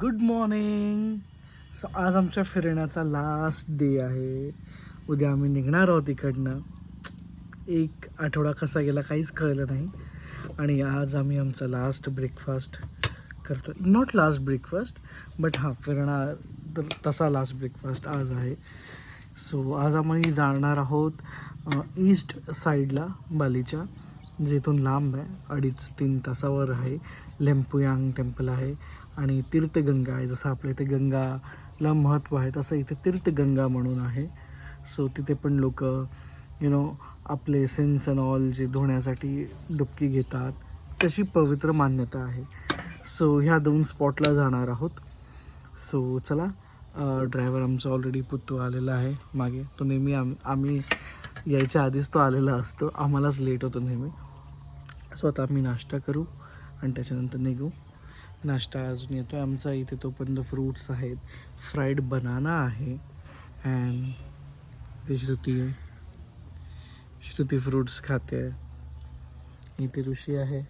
Good morning so आज आमच्या फिरण्याचा लास्ट डे आहे. उद्या आम्ही निघणार आहोत इकडनं. एक आठवडा कसा गेला काहीच कळलं नाही. आणि आज आम्ही आमचा लास्ट ब्रेकफास्ट करतो नॉट लास्ट ब्रेकफास्ट बट हां फिरणार तर तसा लास्ट ब्रेकफास्ट आज आहे. सो आज आम्ही जाणार आहोत ईस्ट साईडला बालीच्या. जे इथून लांब आहे अडीच तीन तासावर आहे. लेम्पुयांग टेम्पल आहे आणि तीर्थगंगा आहे. जसं आपल्या इथे गंगाला महत्त्व आहे तसं इथे तीर्थगंगा म्हणून आहे. सो तिथे पण लोक यु नो आपले सेन्स अँड ऑल जे धुण्यासाठी डुबकी घेतात तशी पवित्र मान्यता आहे. सो ह्या दोन स्पॉटला जाणार आहोत. सो चला ड्रायव्हर आमचा ऑलरेडी पुत्तू आलेला आहे. मागे तो नेहमी आम आम्ही यायच्या आधीच तो आलेला असतो. आम्हालाच लेट होतो नेहमी. सो आता आम्ही नाश्ता करू आणि त्याच्यानंतर निघू. नाश्ता अजून येतो आहे आमचा इथे तोपर्यंत फ्रूट्स आहेत. फ्राईड बनाना आहे. अँड इथे श्रुती आहे. श्रुती फ्रूट्स खाते आहे. इथे ऋषी आहे.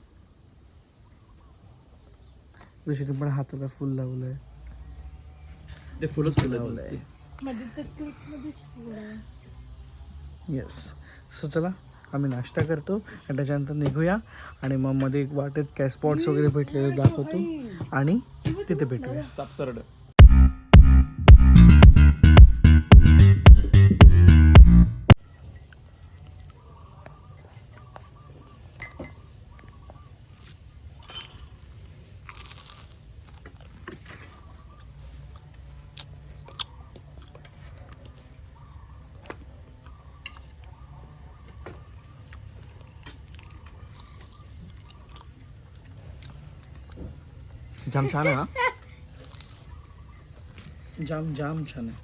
ऋषीने पण हाताला फुल लावलं आहे ते फुलंच लावलं आहे. येस सो चला. आम्ही नाश्ता करतो आणि त्याच्यानंतर निघूया. आणि मग मध्ये एक वाटेत काय स्पॉट्स वगैरे भेटलेले दाखवतो. आणि तिथे भेटूया. सापसरड. जाम छान आहे हा जाम जाम छान आहे.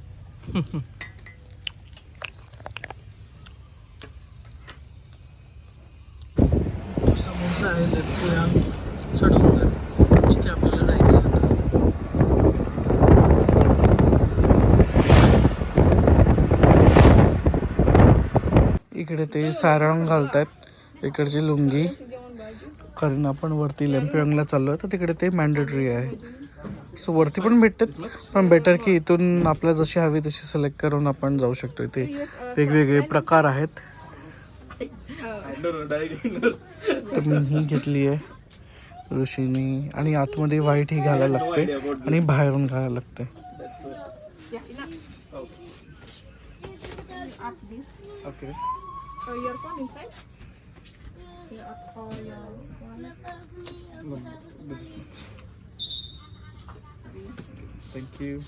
तो समोसा आहे लटकुया चढवकर आपल्याला जायचं आता. इकडे ते सारंग घालतात इकडची लुंगी. कारण आपण वरती लेम्पियांगला चाललो आहे तर तिकडे ते मॅन्डेटरी आहे. सो वरती पण भेटतात पण बेटर की इथून आपल्याला जशी हवी तशी सिलेक्ट करून आपण जाऊ शकतो. इथे वेगवेगळे प्रकार आहेत. तर मी ही घेतली आहे ऋषीनी. आणि आतमध्ये व्हाईट ही घालायला लागते आणि बाहेरून घालायला लागते. Okay uh, your phone inside? Yeah, or your wallet आपल्याकडे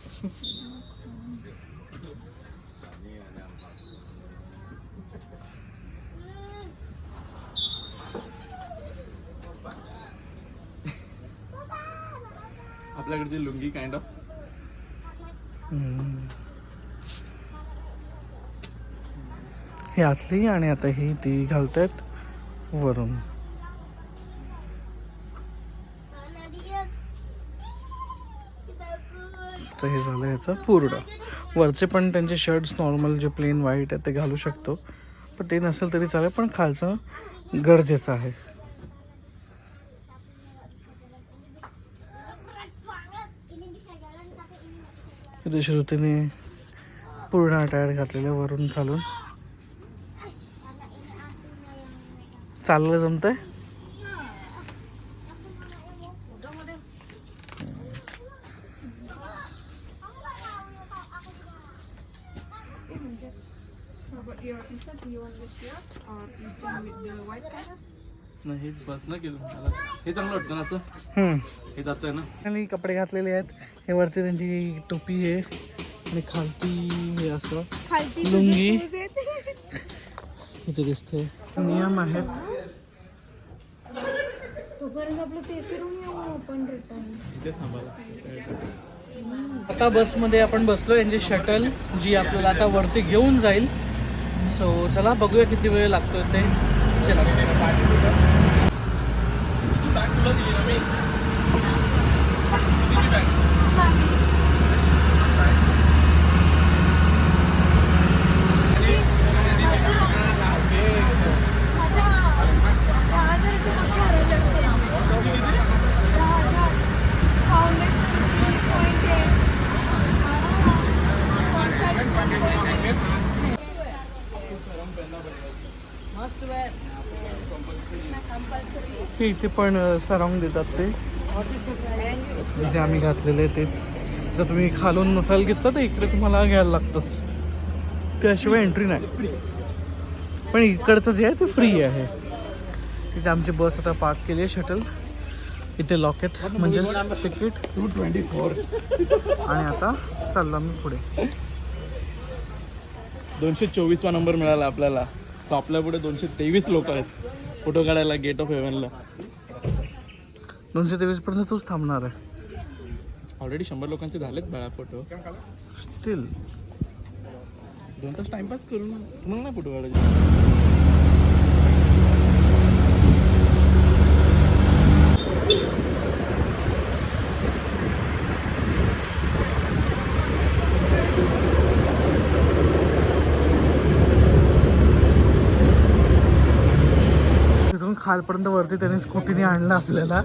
आपल्याकडची लुंगी काइंड ऑफ हे आतली आणि आता ही ती घालतायत वरून. तर हे झालं याचं पूर्ण. वरचे पण त्यांचे शर्ट्स नॉर्मल जे प्लेन व्हाईट आहे ते घालू शकतो. पण ते नसेल तरी चालेल पण खालचं गरजेचं आहे. श्रुतीने पूर्ण अटायर घातलेलं वरून खालून. चाललं जमतंय how about your inside do you want the shirt or this one with the white color नाही हेच बस ना केलं? मला हे चांगलं वाटतं ना असं. हे जातोय ना? आणि कपडे घातलेले आहेत. हे वरती त्यांची टोपी आहे. आणि खालती हे असं. खालती लुंगी. shoes आहेत. इथे दिसते नियम आहेत. तोपर्यंत आपलं ते फिरून येऊ आपण रिटर्न इथे थांबायला आता बसमध्ये आपण बसलो यांची शटल जी आपल्याला आता वरती घेऊन जाईल. सो चला बघूया किती वेळ लागतो ते. चला. तुला दिली ना मी किती बॅग माझ्या दहा हजाराची वस्तू हरवली असते हे इथे पण सराउंड देतात ते. जे आम्ही घातलेले तेच. जर तुम्ही खालून नसाल घेतलं तर इकडे तुम्हाला घ्यायला लागतंच. त्याशिवाय एंट्री नाही. पण इकडचं जे आहे ते फ्री आहे. इथे आमची बस आता पार्क केली आहे शटल इथे लॉकेट म्हणजे तिकीट टू ट्वेंटी फोर आणि आता चाललो आम्ही पुढे. दोनशे चोवीसवा नंबर मिळाला आपल्याला. सो आपल्या पुढे दोनशे तेवीस लोक आहेत. फोटो काढायला गेट ऑफ हेवनला दोनशे तेवीस पर्यंत तूच थांबणार आहे. ऑलरेडी शंभर लोकांचे झालेत बाळा फोटो स्टील दोन तास टाइमपास करून तुम्हाला नाही फोटो काढायचे. खालपर्यंत वरती त्याने स्कूटीने आणलं आपल्याला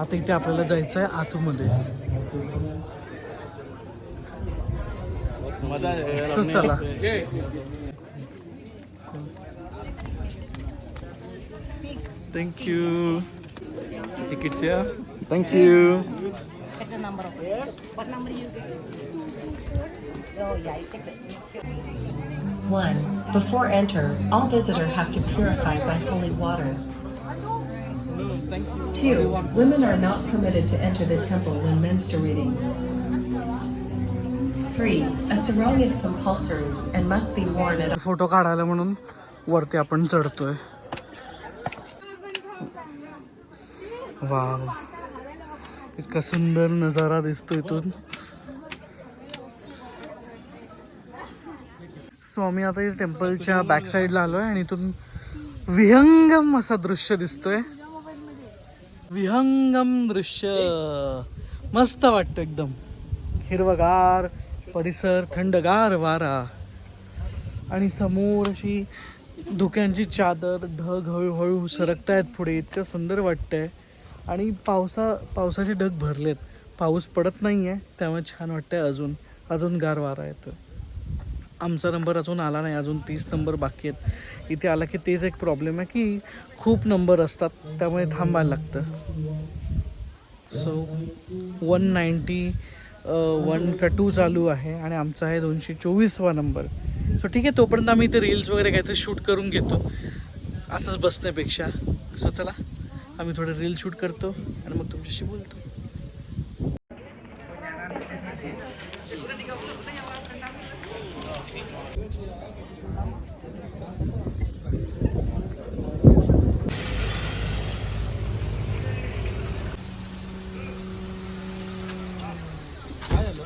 आता इथे आपल्याला जायचं आहे आतमध्ये मजा आहे तर चला. थँक्यू तिकीट्स या thank you Check the number of Yes. What number you get? Oh yeah, I checked it. 1. Before enter, all visitor have to purify by holy water. 2. Women are not permitted to enter the temple when menstruating. 3. A sarong is compulsory and must be worn at photo काढायला म्हणून वरती आपण चढतोय wow इतका सुंदर नजारा दिसतो इथून so आम्ही आता टेम्पलच्या बॅक साईडला आलोय आणि इथून विहंगम असा दृश्य दिसतोय विहंगम दृश्य. मस्त वाटतं एकदम. हिरवगार परिसर थंडगार वारा. आणि समोर अशी धुक्यांची चादर ढग हळूहळू सरकतायत पुढे. इतकं सुंदर वाटतंय. आणि पावसा पावसाचे ढग भरलेत. पाऊस पडत नाही आहे त्यामुळे छान वाटतंय अजून. अजून गार वारा येतो आमचा नंबर अजून आला नाही अजून तीस नंबर बाकी आहेत. इथे आला की तेच एक प्रॉब्लेम आहे की खूप नंबर असतात त्यामुळे थांबायला लागतं. सो वन नाईंटी वन का टू चालू आहे आणि आमचा आहे दोनशे चोवीसवा नंबर सो ठीक आहे तोपर्यंत आम्ही इथे रील्स वगैरे काहीतरी शूट करून घेतो. असंच बसण्यापेक्षा. सो चला आम्ही थोडं रील शूट करतो आणि मग तुमच्याशी बोलतो.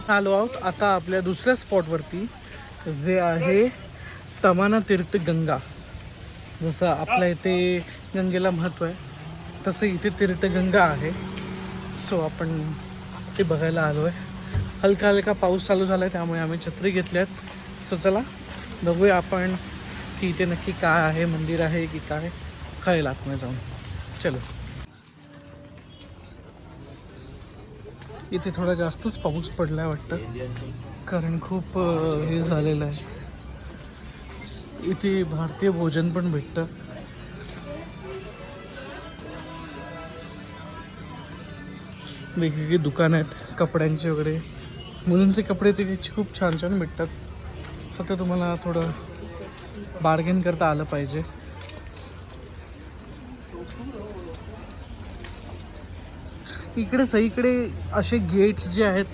आलो आहोत आता आपल्या दुसऱ्या स्पॉटवरती जे आहे तमाना तीर्थ गंगा. जसं आपल्या इथे गंगेला महत्त्व आहे तसं इथे तीर्थगंगा आहे. सो आपण ते बघायला आलो आहे हलका हलका पाऊस चालू झाला आहे त्यामुळे आम्ही छत्री घेतल्यात. सो चला बघूया आपण की इथे नक्की काय आहे मंदिर आहे की काय. कळेल आतमध्ये जाऊन. चलो. इथे थोडा जास्तच पाऊस पडलाय वाटतं कारण खूप हे झालेलं आहे. इथे भारतीय भोजन पण भेटतं. वेगवेगळी दुकानं आहेत कपड्यांचे वगैरे. मुलींचे कपडे तिथे खूप छान छान भेटतात. फक्त तुम्हाला थोडं बार्गेन करता आलं पाहिजे. इकडे सगळीकडे असे गेट्स जे आहेत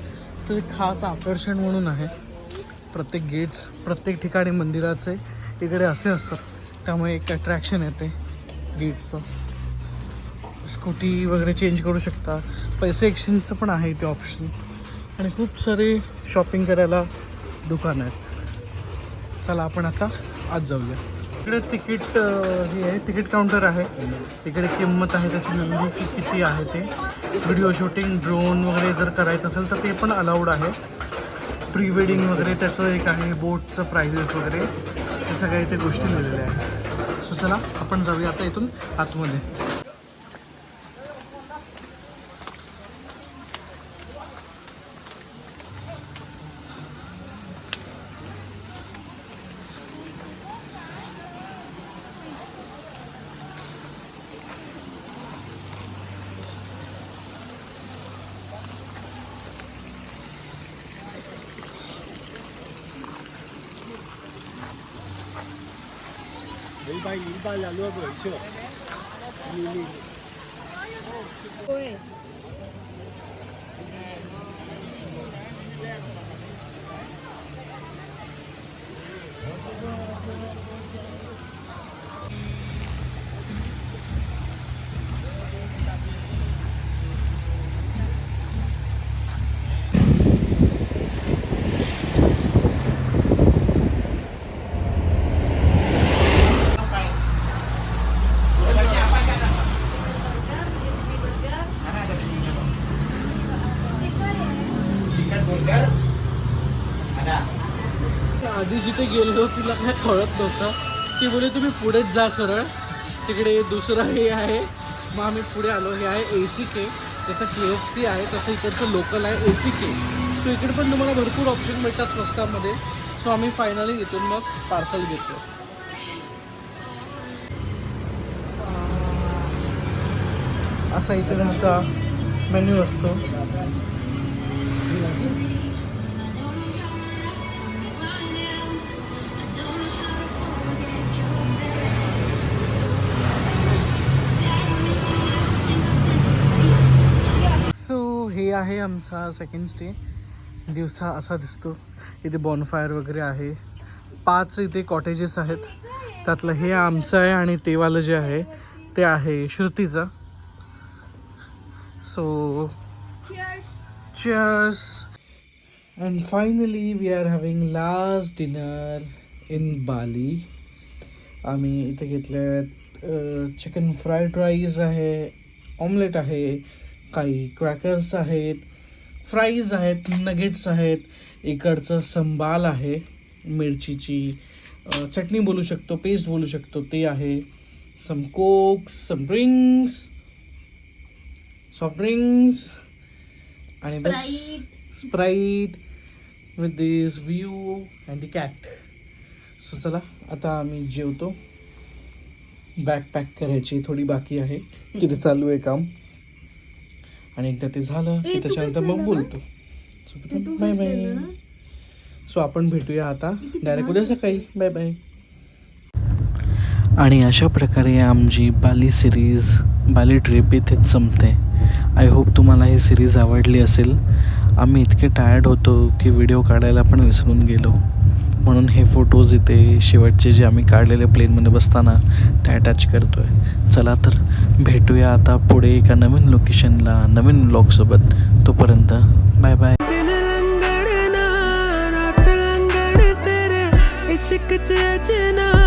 ते खास आकर्षण म्हणून आहे. प्रत्येक गेट्स प्रत्येक ठिकाणी मंदिराचे इकडे असे असतात. त्यामुळे एक अट्रॅक्शन येते गेट्सचं स्कूटी वगैरे चेंज करू शकता. पैसे एक्सचेंजचं पण आहे इथे ऑप्शन आणि खूप सारे शॉपिंग करायला दुकानं आहेत. चला आपण आता आज जाऊया. इकडे तिकीट हे आहे तिकीट काउंटर आहे. तिकडे किंमत आहे त्याची लिहिली की किती आहे ते. व्हिडिओ शूटिंग ड्रोन वगैरे जर करायचं असेल तर ते पण अलाउड आहे. प्री वेडिंग वगैरे त्याचं एक आहे बोटचं प्राइजेस वगैरे. हे सगळ्या इथे गोष्टी लिहिलेल्या आहेत. सो चला आपण जाऊया आता इथून आतमध्ये. 明白明白了，那个秀，你。मी जिथे गेलो तिला काय कळत नव्हतं. ती बोले तुम्ही पुढेच जा सरळ. तिकडे दुसरं हे आहे. मग आम्ही पुढे आलो. हे आहे ए सी के जसं के एफ सी आहे तसं इकडचं लोकल आहे ए सी के सो इकडे पण तुम्हाला भरपूर ऑप्शन मिळतात स्वस्तामध्ये. सो आम्ही फायनली इथून मग पार्सल घेतलं. असा इथे त्यांचा मेन्यू असतो. हे आहे आमचा सेकंड स्टे दिवसा असा दिसतो. इथे बॉनफायर वगैरे आहे. पाच इथे कॉटेजेस आहेत. त्यातलं हे आमचं आहे आणि तेवालं जे आहे ते आहे श्रुतीचं. So cheers and finally we are having last dinner in Bali आम्ही इथे घेतले चिकन फ्राईड राईस आहे ऑमलेट आहे काही क्रॅकर्स आहेत फ्राईज आहेत नगेट्स आहेत. इकडचं संबाल आहे मिरचीची. चटणी बोलू शकतो पेस्ट बोलू शकतो ते आहे. Some cokes some drinks soft drinks आणि बस Sprite with this view and the cat so चला आता आम्ही जेवतो. बॅग पॅक करायची थोडी बाकी आहे. तिथे चालू आहे काम. आणि एकदा ते झालं की त्याच्यानंतर मग बोलतो. Bye bye. सो आपण भेटूया आता. डायरेक्ट उद्या सकाळी. बाय बाय आणि अशा प्रकारे आमची बाली सिरीज बाली ट्रिप इथेच संपते. आय होप तुम्हाला ही सिरीज आवडली असेल. आम्ही इतके टायर्ड होतो की व्हिडिओ काढायला पण विसरून गेलो. म्हणून हे फोटोज इथे शेवटचे जे आम्ही काढलेले प्लेनमध्ये बसताना ते अटॅच करतो आहे चला तर भेटूया आता पुढे एका नवीन लोकेशनला नवीन ब्लॉगसोबत तोपर्यंत बाय बाय ਦਿਨ